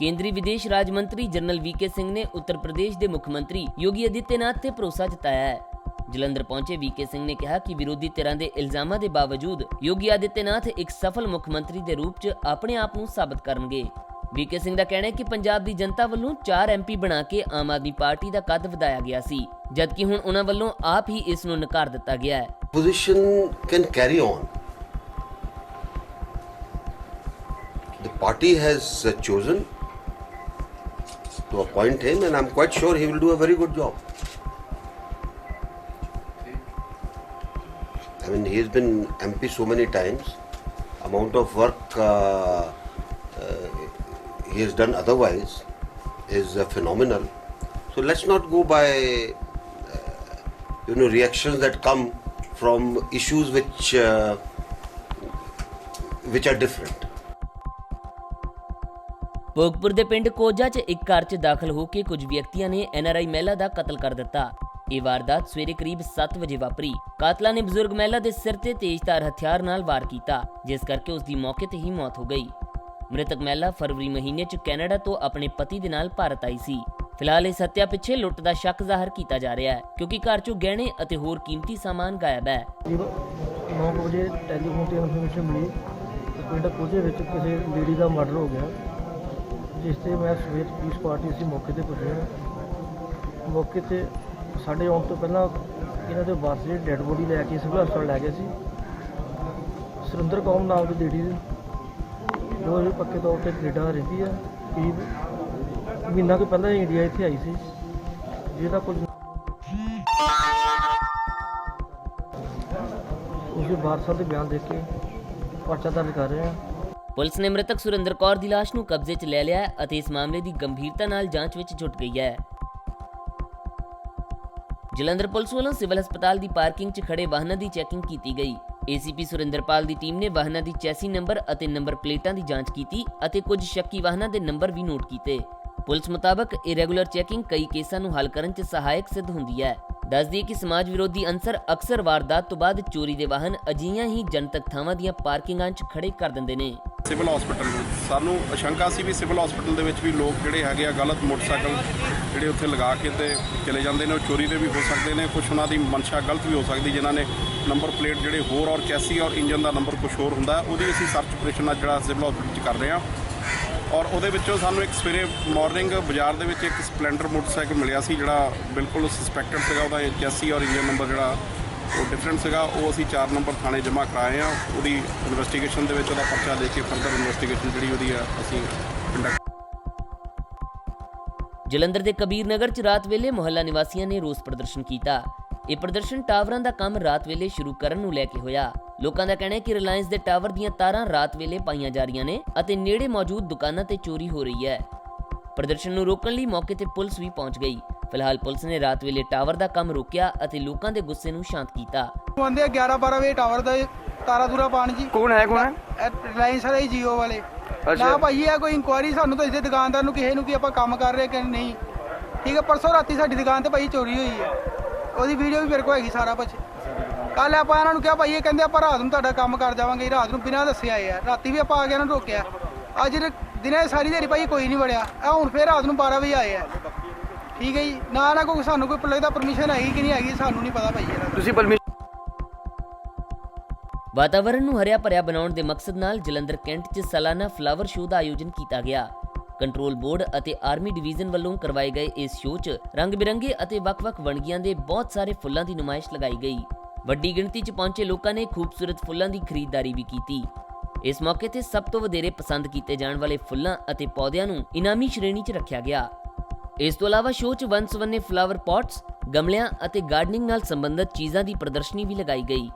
ਕੇਂਦਰੀ ਵਿਦੇਸ਼ ਰਾਜ ਮੰਤਰੀ ਜਨਰਲ ਵੀਕੇ ਸਿੰਘ ਨੇ ਉੱਤਰ ਪ੍ਰਦੇਸ਼ ਦੇ ਮੁੱਖ ਮੰਤਰੀ ਯੋਗੀ ਅਦਿੱਤਿਆਨਾਥ ਤੇ ਭਰੋਸਾ ਜਤਾਇਆ ਹੈ। ਜਲੰਧਰ ਪਹੁੰਚੇ ਵੀਕੇ ਸਿੰਘ ਨੇ ਕਿਹਾ ਕਿ ਵਿਰੋਧੀ ਧਿਰਾਂ ਦੇ ਇਲਜ਼ਾਮਾਂ ਦੇ ਬਾਵਜੂਦ ਯੋਗੀ ਆਦਿੱਤਿਆਨਾਥ ਇੱਕ ਸਫਲ ਮੁੱਖ ਮੰਤਰੀ ਦੇ ਰੂਪ 'ਚ ਆਪਣੇ ਆਪ ਨੂੰ ਸਾਬਤ ਕਰਨਗੇ। ਵੀਕੇ ਸਿੰਘ ਦਾ ਕਹਿਣਾ ਹੈ ਕਿ ਪੰਜਾਬ ਦੀ ਜਨਤਾ ਵੱਲੋਂ 4 ਐਮਪੀ ਬਣਾ ਕੇ ਆਮ ਆਦਮੀ ਪਾਰਟੀ ਦਾ ਕੱਦ ਵਧਾਇਆ ਗਿਆ ਸੀ, ਜਦਕਿ ਹੁਣ ਉਹਨਾਂ ਵੱਲੋਂ ਆਪ ਹੀ ਇਸ ਨੂੰ ਨਕਾਰ ਦਿੱਤਾ ਗਿਆ ਹੈ। Opposition can carry on. The party has uh, chosen to appoint him, and I'm quite sure he will do a very good job. I mean, he has been MP so many times. Amount of work uh, uh, he has done otherwise is uh, phenomenal. So let's not go by you know reactions that come from issues which uh, which are different Bhogpur ਦੇ ਪਿੰਡ ਕੋਜਾ 'ਚ ਇੱਕ ਘਰ 'ਚ ਦਾਖਲ ਹੋ ਕੇ ਕੁਝ ਵਿਅਕਤੀਆਂ ਨੇ ਐਨਆਰਆਈ ਮਹਿਲਾ ਦਾ ਕਤਲ ਕਰ ਦਿੱਤਾ। ਇਹ ਵਾਰਦਾਤ ਸਵੇਰੇ ਕਰੀਬ 7 ਵਜੇ ਵਾਪਰੀ। ਕਾਤਲਾਂ ਨੇ ਬਜ਼ੁਰਗ ਮਹਿਲਾ ਦੇ ਸਿਰ ਤੇ ਤੇਜ਼ਧਾਰ ਹਥਿਆਰ ਨਾਲ ਵਾਰ ਕੀਤਾ, ਜਿਸ ਕਰਕੇ ਉਸ ਦੀ ਮੌਕੇ ਤੇ ਹੀ ਮੌਤ ਹੋ ਗਈ। ਮ੍ਰਿਤਕ ਮਹਿਲਾ ਫਰਵਰੀ ਮਹੀਨੇ 'ਚ ਕੈਨੇਡਾ ਤੋਂ ਆਪਣੇ ਪਤੀ ਦੇ ਨਾਲ ਭਾਰਤ ਆਈ ਸੀ। ਫਿਲਹਾਲ ਇਸ ਹੱਤਿਆ ਪਿੱਛੇ ਲੁੱਟ ਦਾ ਸ਼ੱਕ ਜ਼ਾਹਰ ਕੀਤਾ ਜਾ ਰਿਹਾ ਹੈ, ਕਿਉਂਕਿ ਘਰ 'ਚੋਂ ਗਹਿਣੇ ਅਤੇ ਹੋਰ ਕੀਮਤੀ ਸਾਮਾਨ ਗਾਇਬ ਹੈ। ਕਰੀਬ 9 ਵਜੇ ਟੈਲੀਫੋਨ ਤੇ ਇਨਫੋਰਮੇਸ਼ਨ ਮਿਲੀ ਕਿ ਪਿੰਡ ਕੋਝੇ ਵਿੱਚ ਕਿਸੇ ਲੇਡੀ ਦਾ ਮਰਡਰ ਹੋ ਗਿਆ। ਜਿਸ ਤੇ ਮੈਂ ਸਵੇਤ ਪੁਲਿਸ ਪਾਰਟੀ ਸੀ, ਮੌਕੇ ਤੇ ਪੁੱਜੇ ਮੌਕੇ ਤੇ ਸਾਡੇ ਆਉਣ ਤੋਂ ਪਹਿਲਾਂ ਇਹਨਾਂ ਦੇ ਵਾਰਸ ਜਿਹੜੀ ਡੈੱਡ ਬੋਡੀ ਲੈ ਕੇ ਸਿਵਲ ਹਸਪਤਾਲ ਲੈ ਗਏ ਸੀ। ਸੁਰਿੰਦਰ ਕੌਮ ਨਾਮ ਦੀ ਲੇਡੀ ਜੋ ਇਹ ਪੱਕੇ ਤੌਰ ਤੇ ਕੈਨੇਡਾ ਰਹਿੰਦੀ ਹੈ ਕਰੀਬ ਮਹੀਨਾ ਕੁ ਪਹਿਲਾਂ ਇੰਡੀਆ ਇੱਥੇ ਆਈ ਸੀ। ਜਿਹਦਾ ਕੁਝ ਉਸਦੇ ਵਾਰਸਾਂ ਦੇ ਬਿਆਨ ਦੇ ਕੇ ਪਰਚਾ ਦਰਜ ਕਰ ਰਹੇ ਹਾਂ ਪੁਲਿਸ ਨੇ ਮ੍ਰਿਤਕ ਸੁਰਿੰਦਰ ਕੌਰ ਦੀ ਲਾਸ਼ ਨੂੰ ਕਬਜ਼ੇ 'ਚ ਲੈ ਲਿਆ ਅਤੇ ਇਸ ਮਾਮਲੇ ਦੀ ਗੰਭੀਰਤਾ ਨਾਲ ਜਾਂਚ ਵਿੱਚ ਜੁਟ ਗਈ ਹੈ। ਜਲੰਧਰ ਪੁਲਿਸ ਵੱਲੋਂ ਸਿਵਲ ਹਸਪਤਾਲ ਦੀ ਪਾਰਕਿੰਗ 'ਚ ਖੜੇ ਵਾਹਨਾਂ ਦੀ ਚੈਕਿੰਗ ਕੀਤੀ ਗਈ। ਏਸੀਪੀ ਸੁਰਿੰਦਰਪਾਲ ਦੀ ਟੀਮ ਨੇ ਵਾਹਨਾਂ ਦੀ ਚੈਸੀ ਨੰਬਰ ਅਤੇ ਨੰਬਰ ਪਲੇਟਾਂ ਦੀ ਜਾਂਚ ਕੀਤੀ ਅਤੇ ਕੁਝ ਸ਼ੱਕੀ ਵਾਹਨਾਂ ਦੇ ਨੰਬਰ ਵੀ ਨੋਟ ਕੀਤੇ। ਪੁਲਿਸ ਮੁਤਾਬਕ ਇਰੈਗੂਲਰ ਚੈਕਿੰਗ ਕਈ ਕੇਸਾਂ ਨੂੰ ਹੱਲ ਕਰਨ 'ਚ ਸਹਾਇਕ ਸਿੱਧ ਹੁੰਦੀ ਹੈ। ਦੱਸਦੀ ਹੈ ਕਿ ਸਮਾਜ ਵਿਰੋਧੀ ਅੰਸਰ ਅਕਸਰ ਵਾਰਦਾਤ ਤੋਂ ਬਾਅਦ ਚੋਰੀ ਦੇ ਵਾਹਨ ਅਜਿਹੀਆਂ ਹੀ ਜਨਤਕ ਥਾਵਾਂ ਦੀਆਂ ਪਾਰਕਿੰਗਾਂ 'ਚ ਖੜੇ ਕਰ ਦਿੰਦੇ ਨੇ। ਸਿਵਲ ਹਸਪੀਟਲ ਨੂੰ। ਸਾਨੂੰ ਅਸ਼ੰਕਾ ਸੀ ਵੀ ਸਿਵਲ ਹਸਪੀਟਲ ਦੇ ਵਿੱਚ ਵੀ ਲੋਕ ਜਿਹੜੇ ਹੈਗੇ ਆ ਗਲਤ ਮੋਟਰਸਾਈਕਲ ਜਿਹੜੇ ਉੱਥੇ ਲਗਾ ਕੇ ਤੇ ਚਲੇ ਜਾਂਦੇ ਨੇ, ਉਹ ਚੋਰੀ ਦੇ ਵੀ ਹੋ ਸਕਦੇ ਨੇ। ਕੁਝ ਉਹਨਾਂ ਦੀ ਮਨਸ਼ਾ ਗਲਤ ਵੀ ਹੋ ਸਕਦੀ, ਜਿਨ੍ਹਾਂ ਨੇ ਨੰਬਰ ਪਲੇਟ ਜਿਹੜੇ ਹੋਰ ਔਰ ਚੈਸੀ ਔਰ ਇੰਜਨ ਦਾ ਨੰਬਰ ਕੁਝ ਹੋਰ ਹੁੰਦਾ, ਉਹਦੀ ਅਸੀਂ ਸਰਚ ਆਪਰੇਸ਼ਨ ਅੱਜ ਜਿਹੜਾ ਸਿਵਲ ਹਸਪੀਟਲ 'ਚ ਕਰ ਰਹੇ ਹਾਂ। ਔਰ ਉਹਦੇ ਵਿੱਚੋਂ ਸਾਨੂੰ ਇੱਕ ਸਵੇਰੇ ਮਾਰਨਿੰਗ ਬਾਜ਼ਾਰ ਦੇ ਵਿੱਚ ਇੱਕ ਸਪਲੈਂਡਰ ਮੋਟਰਸਾਈਕਲ ਮਿਲਿਆ ਸੀ, ਜਿਹੜਾ ਬਿਲਕੁਲ ਸਸਪੈਕਟਡ ਸੀਗਾ, ਉਹਦਾ ਚੈਸੀ ਔਰ ਇੰਜਨ ਨੰਬਰ ਜਿਹੜਾ ਉਹ ਡਿਫਰੈਂਟ ਸੀਗਾ। ਉਹ ਅਸੀਂ 4 ਨੰਬਰ ਥਾਣੇ ਜਮ੍ਹਾਂ ਕਰਾਏ ਆ। ਉਹਦੀ ਇਨਵੈਸਟੀਗੇਸ਼ਨ ਦੇ ਵਿੱਚ ਉਹਦਾ ਪਰਚਾ ਦੇ ਕੇ ਫਰਦਰ ਇਨਵੈਸਟੀਗੇਸ਼ਨ ਜਿਹੜੀ ਉਹਦੀ ਆ, ਅਸੀਂ ਕੰਡਕਟ ਜਲੰਧਰ ਦੇ ਕਬੀਰ ਨਗਰ 'ਚ ਰਾਤ ਵੇਲੇ ਮੁਹੱਲਾ ਨਿਵਾਸੀਆਂ ਨੇ ਰੋਸ ਪ੍ਰਦਰਸ਼ਨ ਕੀਤਾ। ਇਹ ਪ੍ਰਦਰਸ਼ਨ ਟਾਵਰਾਂ ਦਾ ਕੰਮ ਰਾਤ ਵੇਲੇ ਸ਼ੁਰੂ ਕਰਨ ਨੂੰ ਲੈ ਕੇ ਹੋਇਆ। ਲੋਕਾਂ ਦਾ ਕਹਿਣਾ ਹੈ ਕਿ ਰਿਲਾਇੰਸ ਦੇ ਟਾਵਰ ਦੀਆਂ ਤਾਰਾਂ ਰਾਤ ਵੇਲੇ ਪਾਈਆਂ ਜਾ ਰਹੀਆਂ ਨੇ ਅਤੇ ਨੇੜੇ ਮੌਜੂਦ ਦੁਕਾਨਾਂ ਤੇ ਚੋਰੀ ਹੋ ਰਹੀ ਹੈ। ਪ੍ਰਦਰਸ਼ਨ ਨੂੰ ਰੋਕਣ ਲਈ ਮੌਕੇ ਤੇ ਪੁਲਿਸ ਵੀ ਪਹੁੰਚ ਗਈ। ਫਿਲਹਾਲ ਪੁਲਿਸ ਨੇ ਰਾਤ ਵੇਲੇ ਟਾਵਰ ਦਾ ਕੰਮ ਰੋਕਿਆ ਅਤੇ ਲੋਕਾਂ ਦੇ ਗੁੱਸੇ ਨੂੰ ਸ਼ਾਂਤ ਕੀਤਾ। ਆਉਂਦੇ ਆ 11 12 ਵਜੇ ਟਾਵਰ ਦਾ ਤਾਰਾ ਦੂਰਾ ਪਾਣ ਜੀ। ਕੌਣ ਹੈ ਕੌਣ ਹੈ? ਰਿਲਾਇੰਸ ਵਾਲੇ ਜੀਓ ਵਾਲੇ। ਅੱਛਾ। ਨਾ ਭਾਈ ਇਹ ਕੋਈ ਇਨਕੁਆਇਰੀ ਸਾਨੂੰ ਤਾਂ ਇਸੇ ਦੁਕਾਨਦਾਰ ਨੂੰ ਕਿਸੇ ਨੂੰ ਕਿ ਆਪਾਂ ਕੰਮ ਕਰ ਰਹੇ ਕਿ ਨਹੀਂ। ਠੀਕ ਹੈ ਪਰਸੋਂ ਰਾਤੀ ਸਾਡੀ ਦੁਕਾਨ ਤੇ ਭਾਈ ਚੋਰੀ ਹੋਈ ਹੈ। ਉਹਦੀ ਵੀਡੀਓ ਵੀ ਮੇਰੇ ਕੋਲ ਹੈਗੀ ਸਾਰਾ ਕੁਝ ਕੱਲ ਆਪਾਂ ਇਹਨਾਂ ਨੂੰ ਕਿਹਾ ਭਾਈ ਇਹ ਕਹਿੰਦੇ ਆਪਾਂ ਰਾਤ ਨੂੰ ਤੁਹਾਡਾ ਕੰਮ ਕਰ ਜਾਵਾਂਗੇ ਰਾਤ ਨੂੰ ਬਿਨਾਂ ਦੱਸੇ ਆਏ ਆ। ਰਾਤੀ ਵੀ ਆਪਾਂ ਆ ਕੇ ਇਹਨਾਂ ਨੂੰ ਰੋਕਿਆ। ਅੱਜ ਦਿਨੇ ਸਾਰੀ ਦਿਹਾੜੀ ਭਾਈ ਕੋਈ ਨਹੀਂ ਵੜਿਆ। ਆ ਹੁਣ ਫੇਰ ਰਾਤ ਨੂੰ 12 ਵਜੇ ਆਏ ਆ। ਠੀਕ ਹੈ ਜੀ। ਨਾ ਨਾ ਕੋਈ ਸਾਨੂੰ ਕੋਈ ਲੱਗਦਾ ਪਰਮਿਸ਼ਨ ਹੈਗੀ ਕਿ ਨਹੀਂ ਹੈਗੀ ਸਾਨੂੰ ਨਹੀਂ ਪਤਾ ਭਾਈ ਇਹਦਾ। ਤੁਸੀਂ ਪਰਮਿਸ਼ਨ ਵਾਤਾਵਰਣ ਨੂੰ ਹਰਿਆ ਭਰਿਆ ਬਣਾਉਣ ਦੇ ਮਕਸਦ ਨਾਲ ਜਲੰਧਰ ਕੈਂਟ 'ਚ ਸਾਲਾਨਾ ਫਲਾਵਰ ਸ਼ੋਅ ਦਾ ਆਯੋਜਨ ਕੀਤਾ ਗਿਆ। ਕੰਟਰੋਲ ਬੋਰਡ ਅਤੇ ਆਰਮੀ ਡਿਵੀਜ਼ਨ ਵੱਲੋਂ ਕਰਵਾਏ ਗਏ ਇਸ ਸ਼ੋਅ 'ਚ ਰੰਗ-ਬਿਰੰਗੇ ਅਤੇ ਵੱਖ-ਵੱਖ ਵਣਗੀਆਂ ਦੇ ਬਹੁਤ ਸਾਰੇ ਫੁੱਲਾਂ ਦੀ ਨੁਮਾਇਸ਼ ਲਗਾਈ ਗਈ। ਵੱਡੀ ਗਿਣਤੀ 'ਚ ਪਹੁੰਚੇ ਲੋਕਾਂ ਨੇ ਖੂਬਸੂਰਤ ਫੁੱਲਾਂ ਦੀ ਖਰੀਦਦਾਰੀ ਵੀ ਕੀਤੀ। ਇਸ ਮੌਕੇ ਤੇ ਸਭ ਤੋਂ ਵਧੇਰੇ ਪਸੰਦ ਕੀਤੇ ਜਾਣ ਵਾਲੇ ਫੁੱਲਾਂ ਅਤੇ ਪੌਦਿਆਂ ਨੂੰ ਇਨਾਮੀ ਸ਼੍ਰੇਣੀ 'ਚ ਰੱਖਿਆ ਗਿਆ। ਇਸ ਤੋਂ ਇਲਾਵਾ ਸ਼ੋਅ 'ਚ ਵੰਨ-ਸੁਵੰਨੇ ਫਲਾਵਰ ਪੌਟਸ ਗਮਲਿਆਂ ਅਤੇ ਗਾਰਡਨਿੰਗ ਨਾਲ ਸੰਬੰਧਿਤ ਚੀਜ਼ਾਂ ਦੀ ਪ੍ਰਦਰਸ਼ਨੀ ਵੀ ਲਗਾਈ ਗਈ।